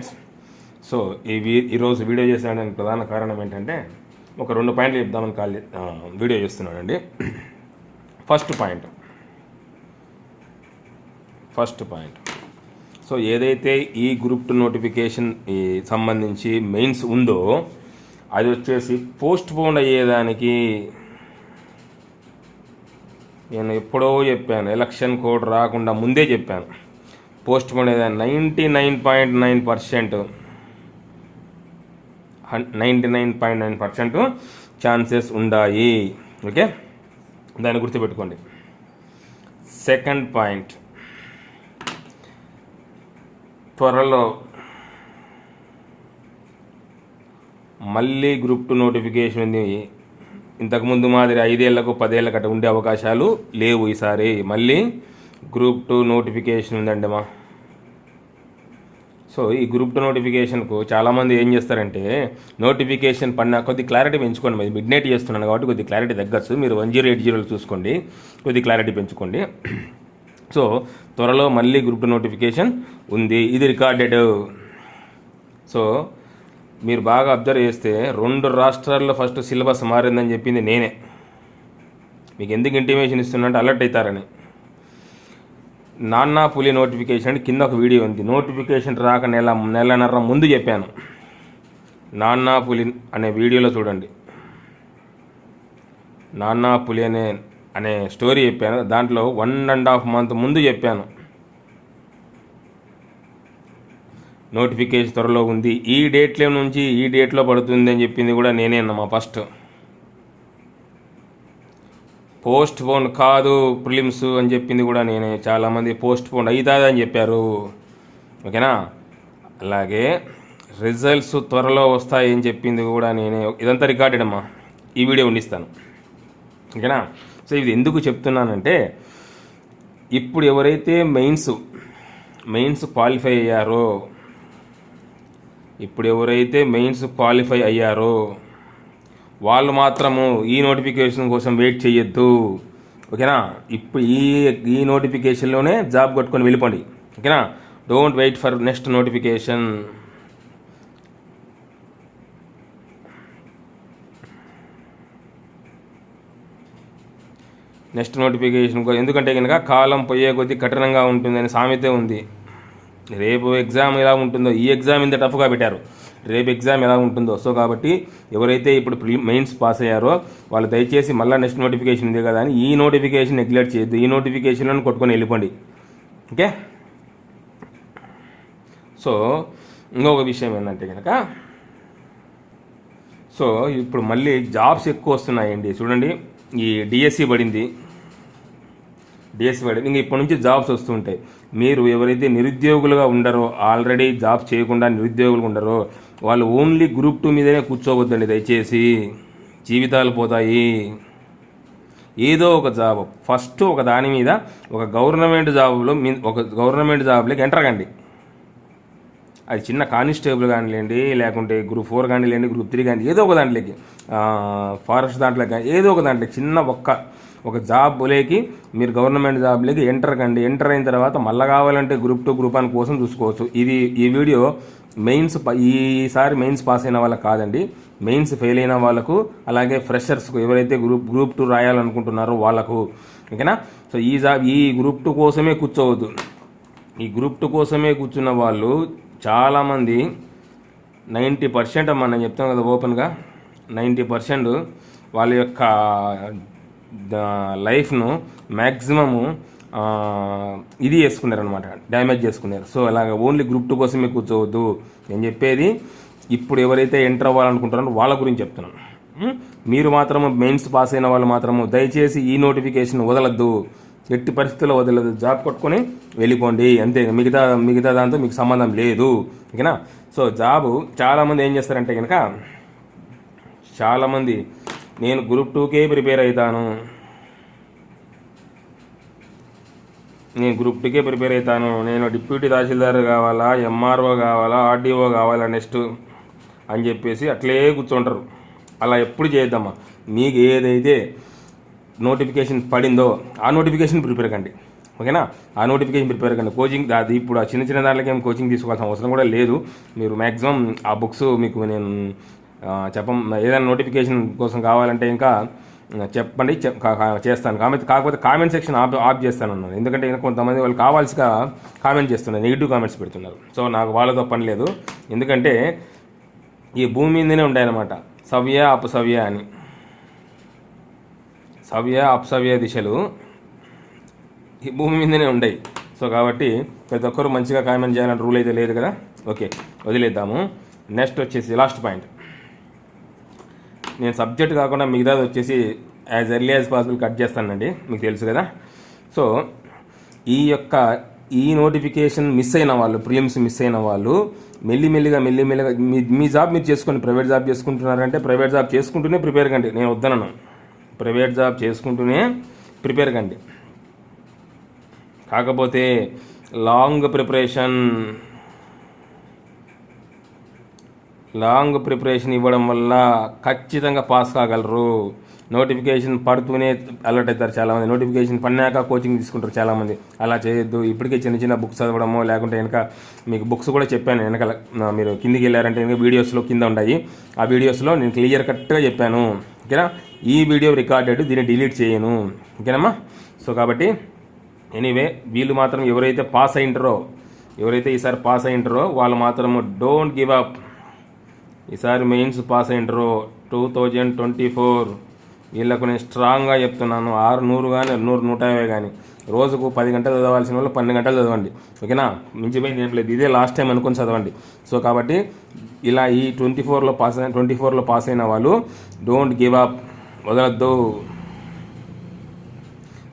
Friends so ఈ ఈరోజు video చేసాడానికి ప్రధాన కారణం ఏంటంటే ఒక రెండు పాయింట్లు చెప్దామని కాల్ వీడియో చేస్తున్నానండి first point first point so ఏదైతే ఈ గ్రూప్ టు నోటిఫికేషన్ ఈ సంబంధించి మెయిన్స్ ఉందో అది వచ్చేసి పోస్ట్ పోన్ అయ్యేదానికి నేను ఎప్పుడో చెప్పాను ఎలక్షన్ కోడ్ రాకుండా ముందే చెప్పాను. పోస్ట్ పోన్ అయ్యేదాన్ని ninety nine point nine percent. Ninety nine point nine percent chances ఉన్నాయి ఓకే? దాన్ని గుర్తుపెట్టుకోండి. Second point. త్వరలో మళ్ళీ గ్రూప్ టూ నోటిఫికేషన్ ఉంది. ఇంతకుముందు మాదిరి ఐదేళ్ళకు పదేళ్ళకి కట్ట ఉండే అవకాశాలు లేవు ఈసారి. మళ్ళీ గ్రూప్ టూ నోటిఫికేషన్ ఉందండి మా. సో ఈ గ్రూప్ టూ నోటిఫికేషన్కు చాలామంది ఏం చేస్తారంటే నోటిఫికేషన్ పడిన కొద్ది క్లారిటీ పెంచుకోండి. మరి మిడ్ నైట్ చేస్తున్నాను కాబట్టి కొద్ది క్లారిటీ తగ్గచ్చు. మీరు వన్ జీరో ఎయిట్ జీరోలు చూసుకోండి. కొద్ది క్లారిటీ పెంచుకోండి. సో త్వరలో మళ్ళీ గ్రూప్ టూ నోటిఫికేషన్ ఉంది. ఇది రికార్డెడ్. సో మీరు బాగా అబ్జర్వ్ చేస్తే రెండు రాష్ట్రాల్లో ఫస్ట్ సిలబస్ మారిందని చెప్పింది నేనే. మీకు ఎందుకు ఇంటిమేషన్ ఇస్తున్నట్టు అలర్ట్ అవుతారని. నాన్నా పులి నోటిఫికేషన్ కింద ఒక వీడియో ఉంది. నోటిఫికేషన్ రాక నెల నెలన్నర ముందు చెప్పాను. నాన్నా పులి అనే వీడియోలో చూడండి. నాన్నా పులి అనే అనే స్టోరీ చెప్పాను. దాంట్లో వన్ అండ్ హాఫ్ మంత్ ముందు చెప్పాను. నోటిఫికేషన్ త్వరలో ఉంది. ఈ డేట్లో నుంచి ఈ డేట్లో పడుతుంది అని చెప్పింది కూడా నేనే అన్నమా ఫస్ట్. పోస్ట్ పోన్ కాదు ప్రిలిమ్స్ అని చెప్పింది కూడా నేనే. చాలామంది పోస్ట్ పోన్ అవుతుంది అని చెప్పారు. ఓకేనా? అలాగే రిజల్ట్స్ త్వరలో వస్తాయని చెప్పింది కూడా నేనే. ఇదంతా రికార్డెడ్ అమ్మా. ఈ వీడియో ఉండిస్తాను. ఓకేనా? సో ఇది ఎందుకు చెప్తున్నానంటే ఇప్పుడు ఎవరైతే మెయిన్స్ మెయిన్స్ క్వాలిఫై అయ్యారో ఇప్పుడు ఎవరైతే మెయిన్స్ క్వాలిఫై అయ్యారో వాళ్ళు మాత్రము ఈ నోటిఫికేషన్ కోసం వెయిట్ చేయొద్దు. ఓకేనా? ఇప్పుడు ఈ ఈ నోటిఫికేషన్లోనే జాబ్ కొట్టుకొని వెళ్ళిపోండి. ఓకేనా? Don't wait for next notification. Next notification ఎందుకంటే కనుక కాలం పోయే కొద్దీ కఠినంగా ఉంటుందని సామెత ఉంది. రేపు ఎగ్జామ్ ఎలా ఉంటుందో ఈ ఎగ్జామ్ ఇంత టఫ్గా పెట్టారు. రేపు ఎగ్జామ్ ఎలా ఉంటుందో. సో కాబట్టి ఎవరైతే ఇప్పుడు ప్రి మెయిన్స్ పాస్ అయ్యారో వాళ్ళు దయచేసి మళ్ళీ నెక్స్ట్ నోటిఫికేషన్ ఉంది కదా అని ఈ నోటిఫికేషన్ నెగ్లెక్ట్ చేయొద్దు. ఈ నోటిఫికేషన్లను కొట్టుకొని వెళ్ళిపోండి. ఓకే? సో ఇంకొక విషయం ఏంటంటే కనుక సో ఇప్పుడు మళ్ళీ జాబ్స్ ఎక్కువ వస్తున్నాయండి. చూడండి ఈ డిఎస్సి పడింది. డిఎస్సి పడింది. ఇంకా ఇప్పటి నుంచి జాబ్స్ వస్తుంటాయి మీరు ఎవరైతే నిరుద్యోగులుగా ఉండరో ఆల్రెడీ జాబ్ చేయకుండా నిరుద్యోగులుగా ఉండరో వాళ్ళు ఓన్లీ గ్రూప్ టూ మీదనే కూర్చోవద్దండి దయచేసి. జీవితాలు పోతాయి. ఏదో ఒక జాబ్ ఫస్ట్ ఒక దాని మీద ఒక గవర్నమెంట్ జాబ్లో మీ ఒక గవర్నమెంట్ జాబ్లోకి ఎంటర్ కండి అది చిన్న కానిస్టేబుల్ కానిలేండి లేకుంటే గ్రూప్ ఫోర్ కానిలేండి గ్రూప్ త్రీ కానీ ఏదో ఒక దాంట్లోకి ఫారెస్ట్ దాంట్లో కానీ ఏదో ఒక దాంట్లో చిన్న ఒక్క ఒక జాబ్లోకి మీరు గవర్నమెంట్ జాబ్లోకి ఎంటర్ కండి. ఎంటర్ అయిన తర్వాత మళ్ళీ కావాలంటే గ్రూప్ టూ గ్రూప్ అని కోసం చూసుకోవచ్చు. ఇది ఈ వీడియో మెయిన్స్ ఈసారి మెయిన్స్ పాస్ అయిన వాళ్ళకి కాదండి. మెయిన్స్ ఫెయిల్ అయిన వాళ్ళకు అలాగే ఫ్రెషర్స్కు ఎవరైతే గ్రూప్ గ్రూప్ టూ రాయాలనుకుంటున్నారో వాళ్ళకు ఓకేనా? సో ఈ జాబ్ ఈ గ్రూప్ టూ కోసమే కూర్చోవద్దు. ఈ గ్రూప్ టూ కోసమే కూర్చున్న వాళ్ళు చాలామంది నైంటీ పర్సెంట్ అమ్మా నేను చెప్తాను కదా ఓపెన్గా నైంటీ పర్సెంట్ వాళ్ళ యొక్క లైఫ్ను మ్యాక్సిమము ఇది చేసుకున్నారనమాట డ్యామేజ్ చేసుకున్నారు. సో అలాగ ఓన్లీ గ్రూప్ టూ కోసమే కూర్చోవద్దు నేను చెప్పేది ఇప్పుడు ఎవరైతే ఎంటర్ అవ్వాలనుకుంటారో వాళ్ళ గురించి చెప్తున్నాను మీరు మాత్రము మెయిన్స్ పాస్ అయిన వాళ్ళు మాత్రము దయచేసి ఈ నోటిఫికేషన్ వదలద్దు. ఎట్టి పరిస్థితుల్లో వదలదు జాబ్ కొట్టుకొని వెళ్ళిపోండి. అంతే. మిగతా మిగతా దాంతో మీకు సంబంధం లేదు. ఓకేనా? సో జాబు చాలామంది ఏం చేస్తారంటే కనుక చాలామంది నేను గ్రూప్ టూకే ప్రిపేర్ అవుతాను. నేను గ్రూప్ టూకే ప్రిపేర్ అవుతాను. నేను డిప్యూటీ తహసీల్దార్ కావాలా ఎంఆర్ఓ కావాలా ఆర్డీఓ కావాలా నెక్స్ట్ అని చెప్పేసి అట్లే కూర్చుంటారు. అలా ఎప్పుడు చేయొద్దమ్మా. మీకు ఏదైతే నోటిఫికేషన్ పడిందో ఆ నోటిఫికేషన్ ప్రిపేర్ కండి. ఓకేనా ఆ నోటిఫికేషన్ ప్రిపేర్ కండి. కోచింగ్ అది ఇప్పుడు ఆ చిన్న చిన్న దాంట్లోకి ఏం కోచింగ్ తీసుకోవాల్సిన అవసరం కూడా లేదు. మీరు మ్యాక్సిమం ఆ బుక్స్ మీకు నేను ఆ, చెప్పం ఏదైనా నోటిఫికేషన్ కోసం కావాలంటే ఇంకా చెప్పండి చెప్ కా- చేస్తాను. కామెంట్ కాకపోతే కామెంట్ సెక్షన్ ఆఫ్ ఆఫ్ చేస్తాను అన్నాను ఎందుకంటే కొంతమంది వాళ్ళు కావాల్సిగా కామెంట్ చేస్తున్నారు నెగిటివ్ కామెంట్స్ పెడుతున్నారు. సో నాకు వాళ్ళతో పని లేదు. ఎందుకంటే ఈ భూమి మీదనే ఉంటాయన్నమాట సవ్య అపసవ్య అని. సవ్య అపసవ్య దిశలు ఈ భూమి మీదనే ఉంటాయి సో కాబట్టి ప్రతి ఒక్కరు మంచిగా కామెంట్ చేయాలని రూల్ అయితే లేదు కదా? ఓకే వదిలేద్దాము. నెక్స్ట్ వచ్చేసి లాస్ట్ పాయింట్ నేను సబ్జెక్ట్ కాకుండా మిగతాది వచ్చేసి as early as possible cut చేస్తానండి. మీకు తెలుసు కదా. సో ఈ యొక్క ఈ నోటిఫికేషన్ మిస్ అయిన వాళ్ళు ప్రిలిమ్స్ మిస్ అయిన వాళ్ళు మెల్లిమెల్లిగా మెల్లిమెల్లిగా మీ మీ జాబ్ మీరు చేసుకోండి. ప్రైవేట్ జాబ్ చేసుకుంటున్నారంటే ప్రైవేట్ జాబ్ చేసుకుంటూనే ప్రిపేర్ కండి. నేను వద్దనను. ప్రైవేట్ జాబ్ చేసుకుంటూనే ప్రిపేర్ కండి. కాకపోతే లాంగ్ ప్రిపరేషన్ లాంగ్ ప్రిపరేషన్ ఇవ్వడం వల్ల ఖచ్చితంగా పాస్ కాగలరు. నోటిఫికేషన్ పడుతూనే అలర్ట్ అవుతారు చాలామంది. నోటిఫికేషన్ పడినాక కోచింగ్ తీసుకుంటారు చాలామంది. అలా చేయొద్దు. ఇప్పటికే చిన్న చిన్న బుక్స్ చదవడమో లేకుంటే వెనక మీకు బుక్స్ కూడా చెప్పాను. వెనకాల మీరు కిందికి వెళ్ళారంటే వెనక వీడియోస్లో కింద ఉన్నాయి ఆ వీడియోస్లో నేను క్లియర్ కట్గా చెప్పాను. ఓకేనా? ఈ వీడియో రికార్డెడ్ దీన్ని డిలీట్ చేయను. ఓకేనమ్మా? సో కాబట్టి ఎనీవే వీళ్ళు మాత్రం ఎవరైతే పాస్ అయింటారో ఎవరైతే ఈసారి పాస్ అయింటారో వాళ్ళు మాత్రం డోంట్ గివ్ అప్. ఈసారి మెయిన్స్ పాస్ అయింటారో టూ థౌజండ్ ట్వంటీ ఫోర్ వీళ్ళకు నేను స్ట్రాంగ్గా చెప్తున్నాను. ఆరు నూరు కానీ నూరు నూట యాభై కానీ రోజుకు పది గంటలు చదవాల్సిన వాళ్ళు పన్నెండు గంటలు చదవండి. ఓకేనా? మించిపోయింది ఏం లేదు. ఇదే లాస్ట్ టైం అనుకొని చదవండి. సో కాబట్టి ఇలా ఈ ట్వంటీ ఫోర్లో పాస్ అయిన ట్వంటీ ఫోర్లో పాస్ అయిన వాళ్ళు డోంట్ గివ్ అప్ వదలద్దు.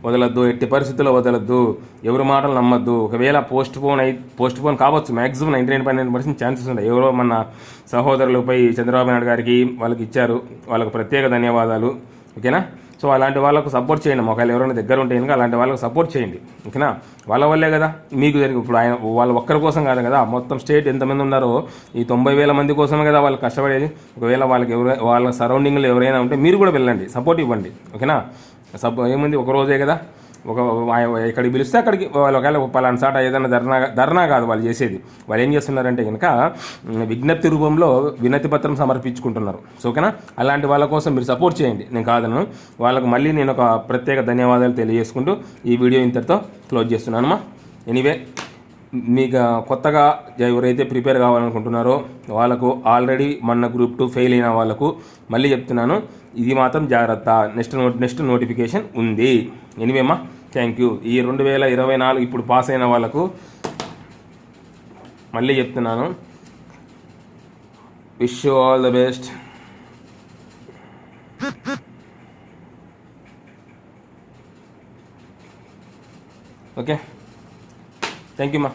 వదలద్దు ఎట్టి పరిస్థితుల్లో వదలద్దు. ఎవరి మాటలు నమ్మద్దు. ఒకవేళ పోస్ట్ పోన్ అయి పోస్ట్ పోన్ కావచ్చు. Maximum ninety nine point nine percent chances ఉంటాయి. ఎవరో మన సహోదరులపై చంద్రబాబు నాయుడు గారికి వాళ్ళకి ఇచ్చారు. వాళ్ళకు ప్రత్యేక ధన్యవాదాలు. ఓకేనా? సో అలాంటి వాళ్ళకు సపోర్ట్ చేయండి. ఒకవేళ ఎవరైనా దగ్గర ఉంటే కనుక అలాంటి వాళ్ళకి సపోర్ట్ చేయండి. ఓకేనా? వాళ్ళ వల్లే కదా. మీకు జరిగి ఇప్పుడు ఆయన వాళ్ళ ఒక్కరి కోసం కాదు కదా. మొత్తం స్టేట్ ఎంతమంది ఉన్నారో ఈ తొంభై వేల మంది కోసమే కదా వాళ్ళు కష్టపడేది. ఒకవేళ వాళ్ళకి ఎవరు వాళ్ళ సరౌండింగ్లో ఎవరైనా ఉంటే మీరు కూడా వెళ్ళండి. సపోర్ట్ ఇవ్వండి. ఓకేనా? సబ్ ఏముంది? ఒక రోజే కదా? ఒక ఆ- ఎక్కడికి పిలిస్తే అక్కడికి. వాళ్ళు ఒకవేళ పలానా సాట ఏదైనా ధర్నా ధర్నా కాదు వాళ్ళు చేసేది. వాళ్ళు ఏం చేస్తున్నారంటే కనుక విజ్ఞప్తి రూపంలో వినతి పత్రం సమర్పించుకుంటున్నారు. సో ఓకేనా? అలాంటి వాళ్ళ కోసం మీరు సపోర్ట్ చేయండి. నేను కాదను వాళ్ళకు మళ్ళీ నేను ఒక ప్రత్యేక ధన్యవాదాలు తెలియజేసుకుంటూ ఈ వీడియో ఇంతటితో క్లోజ్ చేస్తున్నానమ్మా. ఎనీవే మీకు కొత్తగా ఎవరైతే ప్రిపేర్ కావాలనుకుంటున్నారో వాళ్ళకు ఆల్రెడీ మొన్న గ్రూప్ టూ ఫెయిల్ అయిన వాళ్ళకు మళ్ళీ చెప్తున్నాను ఇది మాత్రం జాగ్రత్త. నెక్స్ట్ నోట్ నెక్స్ట్ నోటిఫికేషన్ ఉంది. ఎనివేమ్మా థ్యాంక్ యూ. ఈ రెండు వేల ఇరవై నాలుగు ఇప్పుడు పాస్ అయిన వాళ్ళకు మళ్ళీ చెప్తున్నాను. Wish you all the best okay thank you మా